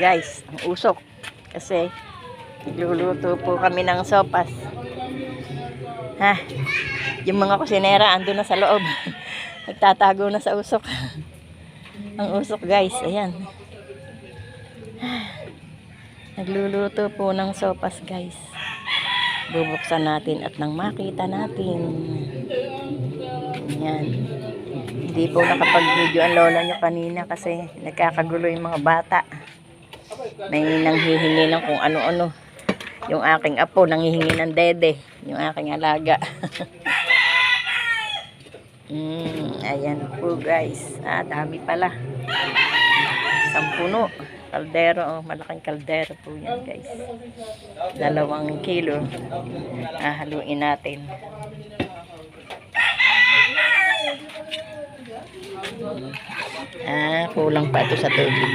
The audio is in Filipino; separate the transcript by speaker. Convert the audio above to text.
Speaker 1: guys, ang usok. Kasi, nagluluto po kami ng sopas. Ha? Yung mga kusinera, ando na sa loob. Nagtatago na sa usok. ang usok guys, ayan. Nagluluto po ng sopas guys. Bubuksan natin at nang makita natin. Ayan. Hindi po nakapag-video ang lola nyo kanina kasi nagkakagulo yung mga bata. May nanghihingi ng kung ano-ano. Yung aking apo nanghihingi ng dede. Yung aking alaga. mm, ayan po guys. Ah, dami pala. Sampuno. Kaldero. Oh, malaking kaldero po yan guys. Dalawang kilo. Ah, haluin natin. Ah, kulang pa ito sa tubig.